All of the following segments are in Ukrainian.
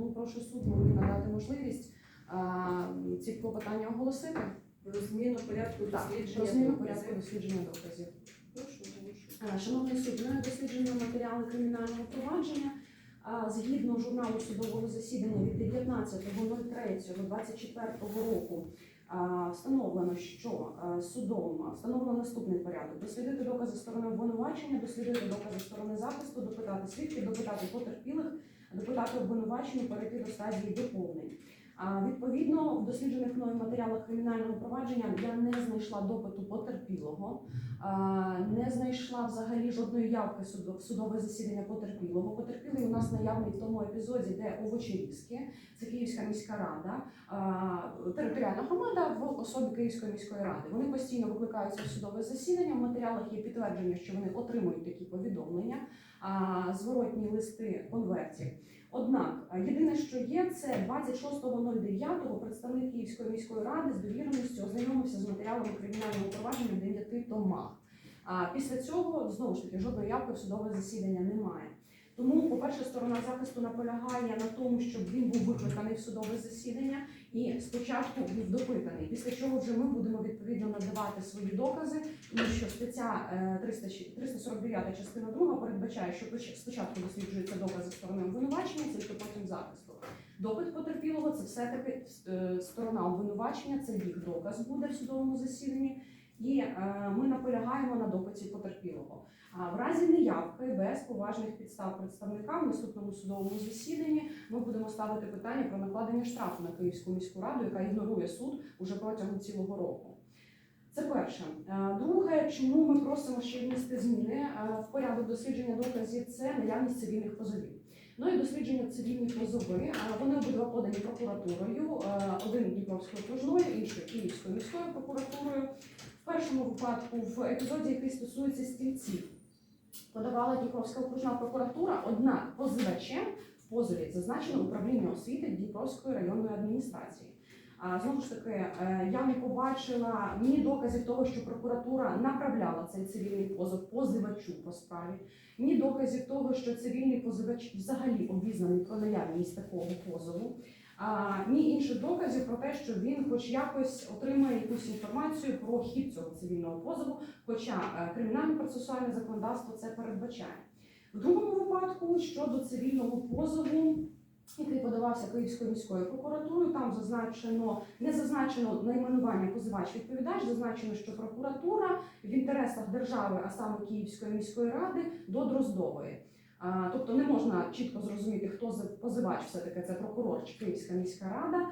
Тому прошу суд мені надати можливість а, ці клопотання оголосити. Про зміну порядку Так, дослідження. про зміну порядку дослідження доказів. Прошу, прошу. Шановний суд, ми досліджуємо матеріали кримінального провадження. Згідно журналу судового засідання від 19.03.24 року встановлено, що судом встановлено наступний порядок: дослідити докази сторони обвинувачення, дослідити докази сторони захисту, допитати свідків, допитати потерпілих, допитати обвинувачення, перейти до стадії доповнень. Відповідно, в досліджених мною матеріалах кримінального провадження я не знайшла допиту потерпілого. Не знайшла взагалі жодної явки в судове засідання потерпілого. Потерпілий у нас наявний в тому епізоді, де Овочерівське, це Київська міська рада, територіальна громада в особі Київської міської ради. Вони постійно викликаються в судове засідання. В матеріалах є підтвердження, що вони отримують такі повідомлення, зворотні листи конвертів. Однак єдине, що є, це 26.09 представник Київської міської ради з довіреністю ознайомився з матеріалами кримінального провадження в 9 томах. А після цього знову ж таки жодної явки в судове засідання немає. Тому, по-перше, сторона захисту наполягає на тому, щоб він був викликаний в судове засідання і спочатку був допитаний. Після чого вже ми будемо відповідно надавати свої докази, тому що стаття е, 300 349 частина 2 передбачає, що поч- спочатку досліджуються докази сторони обвинувачення, тільки потім захисту. Допит потерпілого це все-таки е, сторона обвинувачення, це їх доказ буде в судовому засіданні. І е, ми наполягаємо на допиті потерпілого. А в разі неявки без поважних підстав представника в наступному судовому засіданні ми будемо ставити питання про накладення штрафу на Київську міську раду, яка ігнорує суд уже протягом цілого року. Це перше. Е, Друге, чому ми просимо ще внести зміни е, в порядок дослідження доказів, це наявність цивільних позовів. Ну і дослідження цивільні позови. Вони обидва подані прокуратурою, один Дніпровською окружною, інший Київською міською прокуратурою. В першому випадку, в епізоді, який стосується стільців, подавала Дніпровська окружна прокуратура, однак позивачем в позові зазначено управління освіти Дніпровської районної адміністрації. Знову ж таки, е, я не побачила ні доказів того, що прокуратура направляла цей цивільний позов позивачу по справі, ні доказів того, що цивільний позивач взагалі обізнаний про наявність такого позову. Ні інших доказів про те, що він хоч якось отримає якусь інформацію про хід цього цивільного позову, хоча е, кримінальне процесуальне законодавство це передбачає. В другому випадку щодо цивільного позову, який подавався Київською міською прокуратурою, там зазначено не зазначено найменування позивач відповідач, зазначено, що прокуратура в інтересах держави, а саме Київської міської ради, до Дроздової. Тобто не можна чітко зрозуміти, хто позивач все-таки це прокурор чи Київська міська рада.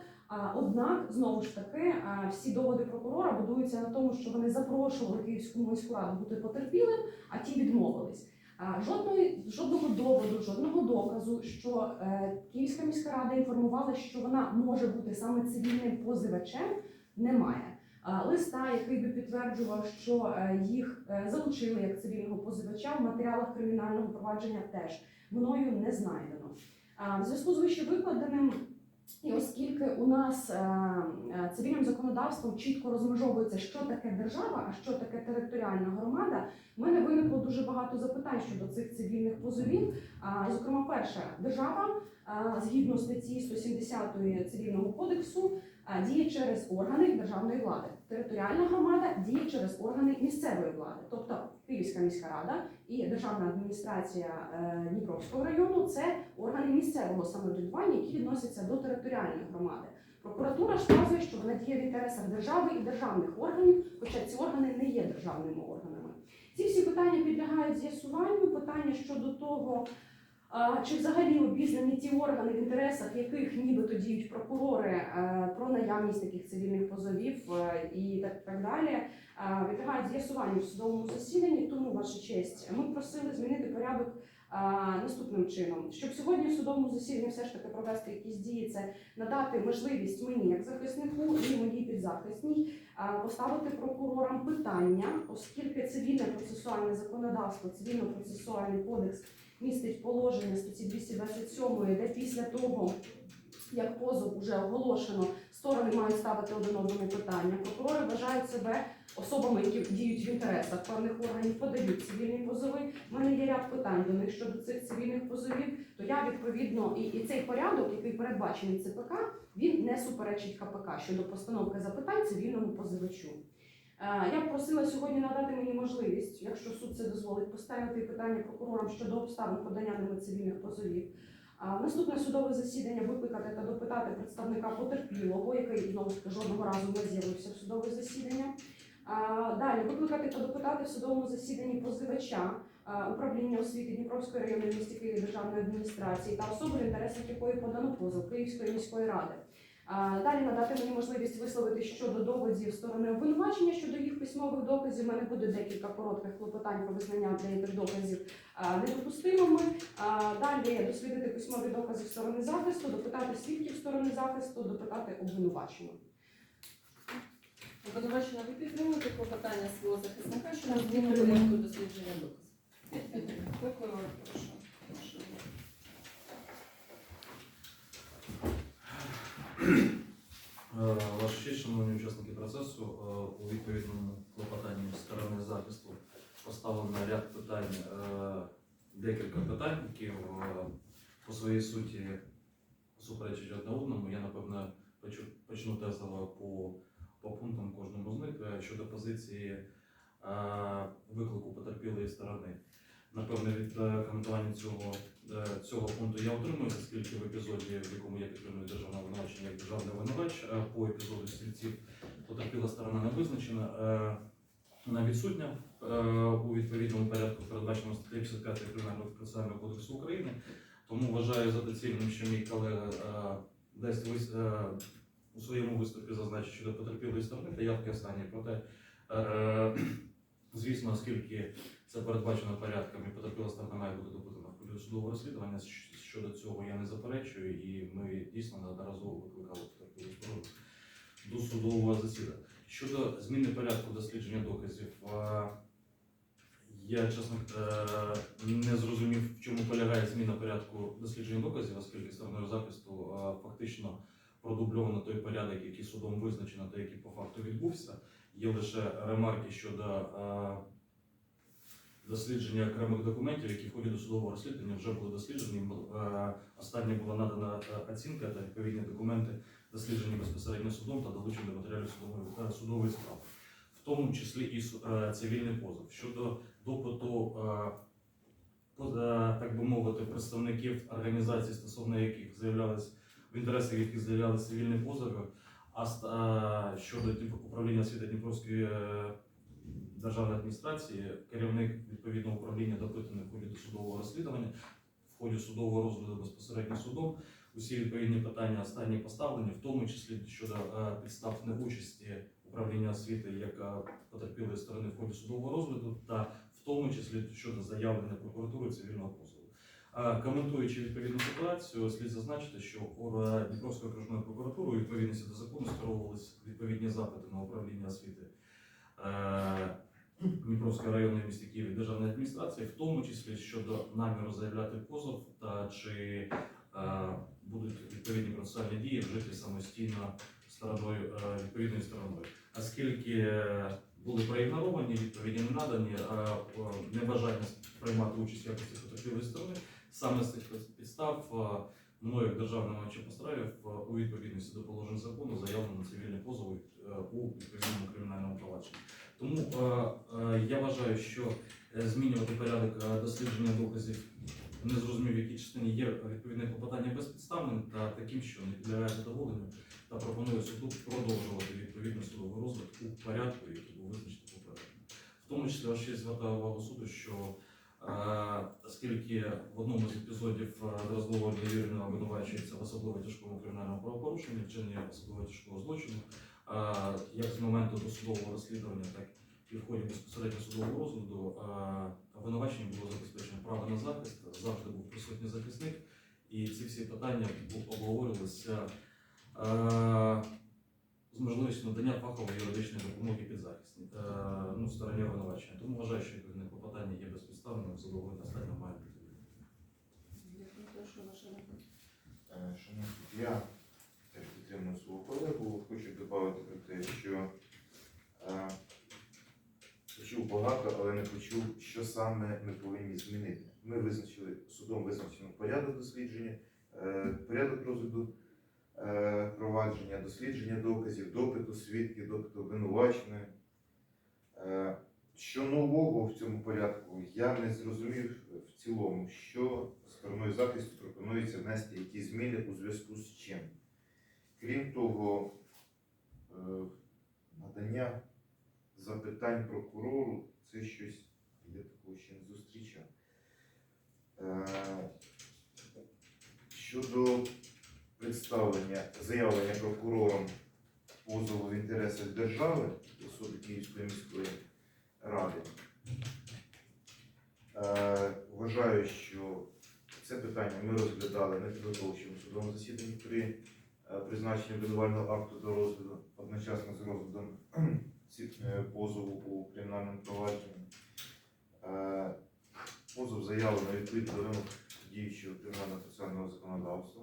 Однак, знову ж таки, всі доводи прокурора будуються на тому, що вони запрошували Київську міську раду бути потерпілим, а ті відмовились. Жодної жодного доводу, жодного доказу, що е, Київська міська рада інформувала, що вона може бути саме цивільним позивачем, немає. Листа, який би підтверджував, що е, їх е, залучили як цивільного позивача в матеріалах кримінального провадження, теж мною не знайдено. В зв'язку з вище викладеним, і оскільки у нас е, е, цивільним законодавством чітко розмежовується, що таке держава, а що таке територіальна громада, в мене виникло дуже багато запитань щодо цих цивільних позовів. Зокрема, перше, держава а, згідно статті 170 цивільного кодексу діє через органи державної влади. Територіальна громада діє через органи місцевої влади, тобто Київська міська рада і державна адміністрація е, Дніпровського району це органи місцевого самоврядування, які відносяться до територіальної громади. Прокуратура ж вказує, що вона діє в інтересах держави і державних органів, хоча ці органи не є державними органами. Ці всі питання підлягають з'ясуванню. Питання щодо того, чи взагалі обізнані ті органи, в інтересах яких нібито діють прокурори е, про наявність таких цивільних позовів е, і так, так далі, е, підлягають з'ясуванню в судовому засіданні. Тому, ваша честь, ми просили змінити порядок наступним чином, щоб сьогодні в судовому засіданні все ж таки провести якісь дії, це надати можливість мені, як захиснику, і моїй підзахисній, поставити прокурорам питання, оскільки цивільне процесуальне законодавство, цивільно-процесуальний кодекс містить положення статті 227, де після того, як позов вже оголошено, сторони мають ставити один одному питання. Прокурори вважають себе особами, які діють в інтересах певних органів, подають цивільні позови. У мене є ряд питань до них щодо цих цивільних позовів. То я відповідно і, і цей порядок, який передбачений ЦПК, він не суперечить КПК щодо постановки запитань цивільному позивачу. Е, Я б просила сьогодні надати мені можливість, якщо суд це дозволить, поставити питання прокурорам щодо обставин подання ними цивільних позовів. Наступне судове засідання викликати та допитати представника потерпілого, який знову жодного разу не з'явився в судове засідання. Далі викликати та допитати в судовому засіданні позивача управління освіти Дніпровської районної місті Києві державної адміністрації та особи, в інтересах якої подано позов Київської міської ради. Далі надати мені можливість висловити щодо доводів сторони обвинувачення щодо їх письмових доказів. У мене буде декілька коротких клопотань про визнання деяких доказів недопустимими. Далі дослідити письмові докази сторони захисту, допитати свідків сторони захисту, допитати обвинувачення. Обвинувачена, ви підтримуєте клопотання свого захисника щодо зміни порядку дослідження доказів? Прокурор, прошу. Прошу. Е, Ваша честь, шановні учасники процесу, е, у відповідному клопотанні сторони захисту поставлено ряд питань, е, декілька питань, які е, по своїй суті суперечать одне одному. Я напевно почну тезово по, по пунктам кожному з них Е, щодо позиції е, виклику потерпілої сторони. Напевно, від е, коментування цього, е, цього пункту я утримуюся, оскільки в епізоді, в якому я підтримую державне обвинувачення як державний обвинувач, е, по епізоду стрільців потерпіла сторона не визначена, вона відсутня у відповідному порядку, передбаченому статтею 55 Кримінального процесуального кодексу України. Тому вважаю за доцільним, що мій колега дасть у своєму виступі зазначить щодо потерпілої сторони та явки останньої. Проте, звісно, оскільки це передбачено порядком і потерпіла сторона має бути допитана в судового розслідування. Щодо цього я не заперечую, і ми дійсно неодноразово викликали потерпілу сторону до судового засідання. Щодо зміни порядку дослідження доказів, я чесно е, не зрозумів, в чому полягає зміна порядку дослідження доказів, оскільки стороною захисту фактично продубльовано той порядок, який судом визначено та який по факту відбувся. Є лише ремарки щодо дослідження окремих документів, які в ході досудового розслідування вже були досліджені. Е, Останнє була надана е, оцінка та відповідні документи досліджені безпосередньо судом та долучені до матеріалів судової, е, судової справи, в тому числі і цивільний позов. Щодо допиту, так би мовити, представників організацій, стосовно яких заявлялись в інтересах яких заявляли цивільні позови, а щодо типу, управління освіти Дніпровської державної адміністрації, керівник відповідного управління допитаний в ході досудового розслідування, в ході судового розгляду безпосередньо судом. Усі відповідні питання останні поставлені, в тому числі щодо е, підстав неучасті управління освіти як е, потерпілої сторони в ході судового розгляду, та в тому числі щодо заявлення прокуратури цивільного позову. Е, Коментуючи відповідну ситуацію, слід зазначити, що е, Дніпровською окружною прокуратурою відповідності до закону скеровувалися відповідні запити на управління освіти Дніпровської районної місті Києві державної адміністрації, в тому числі щодо наміру заявляти позов та чи е, будуть відповідні процесуальні дії вжиті самостійно стороною е, відповідною стороною. Оскільки е, були проігноровані, відповіді не надані, а е, небажання приймати участь якості потерпілої сторони, саме з цих підстав е, мною як державним наче постравів у відповідності до положень закону заявлено цивільний позов е, у відповідному кримінальному провадженні. Тому е, е, я вважаю, що е, змінювати порядок дослідження доказів не зрозумів, в якій частині є відповідне клопотання безпідставним та таким, що не підлягає задоволенню, та пропоную суду продовжувати відповідно судовий розгляд у порядку, який був визначений попередньо. В тому числі ще звертаю увагу суду, що оскільки в одному з епізодів Дроздова Ольга обвинувачується в особливо тяжкому кримінальному правопорушенні, вчинення особливо тяжкого злочину, як з моменту досудового розслідування, так і в ході безпосередньо судового розгляду обвинуваченню було забезпечено право на захист, завжди був присутній захисник, і ці всі питання обговорювалися з можливістю надання фахової юридичної допомоги під захист е, ну, стороні обвинувачення. Тому вважаю, що відповідне клопотання є безпідставним, задоволення останнього має бути. Дякую, прошу ваша репліка. Е, Шановні, суд, я теж підтримую свого колегу. Хочу додати про те, що е, почув багато, але не почув, що саме ми повинні змінити. Ми визначили судом визначено порядок дослідження, е, порядок розгляду дослідження доказів, допиту свідків, допиту обвинуваченої. Е, Що нового в цьому порядку, я не зрозумів в цілому, що стороною захисту пропонується внести якісь зміни у зв'язку з чим. Крім того, е, надання запитань прокурору це щось, я такого ще не зустрічав. Е, Щодо представлення, заявлення прокурором позову в інтересах держави особи Київської міської ради, е, вважаю, що це питання ми розглядали на підготовчому судовому засіданні при е, призначенні обвинувального акту до розгляду одночасно з розглядом позову у кримінальному провадженні. Е, Позов заявлено відповідно до вимог діючого кримінального процесуального законодавства.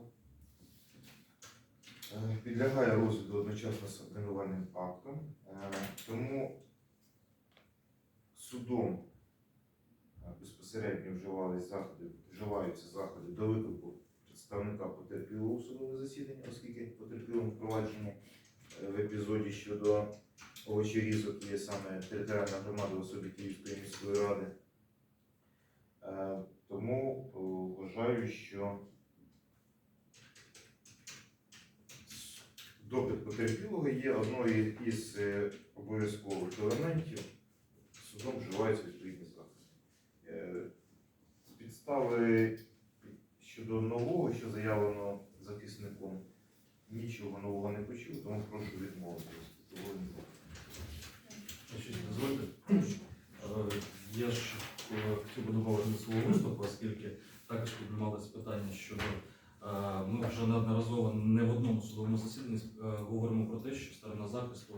Е, Підлягає розгляду одночасно з обвинувальним актом, Е, тому судом безпосередньо вживались заходи, вживаються заходи до виклику представника потерпілого у судове засідання, оскільки потерпілим впровадження е, в епізоді щодо овочерізок є саме територіальна громада в особі Київської міської ради. Е, Тому вважаю, що допит потерпілого є одною із е, обов'язкових елементів. Судом вживаються відповідні. Е, Підстави щодо нового, що заявлено захисником, нічого нового не почув, тому прошу відмовитися. Того не буде. Значить, дозвольте. Е, Я ж до свого виступу, оскільки також піднімалось питання щодо. е, Ми вже неодноразово не в одному судовому засіданні е, говоримо про те, що сторона захисту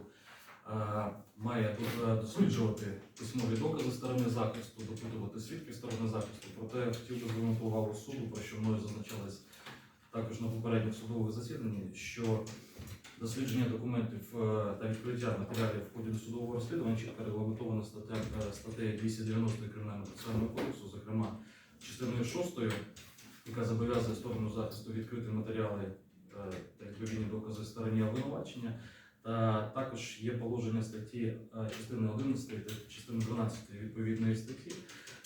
е, має тут, досліджувати письмові докази сторони захисту, допитувати свідків сторони захисту. Проте хотів би звернути увагу суду, про що мною зазначалось також на попередніх судових засіданнях, що дослідження документів е, та відкриття матеріалів в ході досудового розслідування чітко е, статтею 290 Кримінального процесуального кодексу, зокрема частиною 6, яка зобов'язує сторону захисту відкрити матеріали е, та відповідні докази стороні обвинувачення. Та також є положення статті е, частини 11 та частини 12 відповідної статті,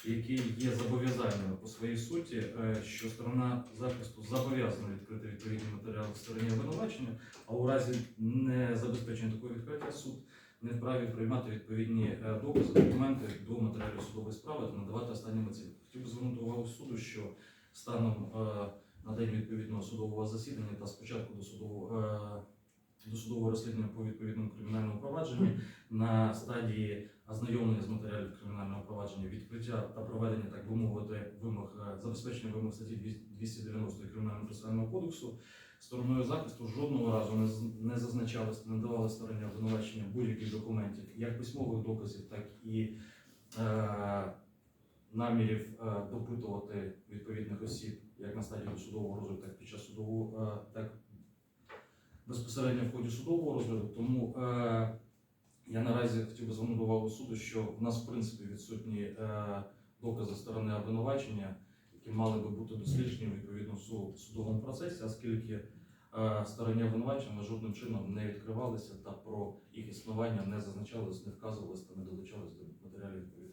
які є зобов'язаннями по своїй суті, е, що сторона захисту зобов'язана відкрити відповідні матеріали в стороні обвинувачення, а у разі незабезпечення такого відкриття суд не вправі приймати відповідні е, докази, документи до матеріалів судової справи та надавати останнім оцінку. Хотів би звернути увагу суду, що станом е, на день відповідного судового засідання та спочатку до судового е, до судового розслідування по відповідному кримінальному провадженні на стадії ознайомлення з матеріалів кримінального провадження, відкриття та проведення, так би мовити, вимог е, забезпечення вимог статті 290 Кримінального процесуального кодексу стороною захисту жодного разу не, не зазначалось, не давали стороні обвинувачення будь-яких документів, як письмових доказів, так і е, намірів е, допитувати відповідних осіб як на стадії досудового розгляду, так під час судового, е, так безпосередньо в ході судового розгляду. Тому е, я наразі хотів би звернути увагу суду, що в нас в принципі відсутні е, докази сторони обвинувачення, які мали би бути досліджені відповідно в судовому процесі, оскільки е, стороні обвинувачення жодним чином не відкривалися та про їх існування не зазначалось, не вказувалось та не долучалось до матеріалів. Дякую.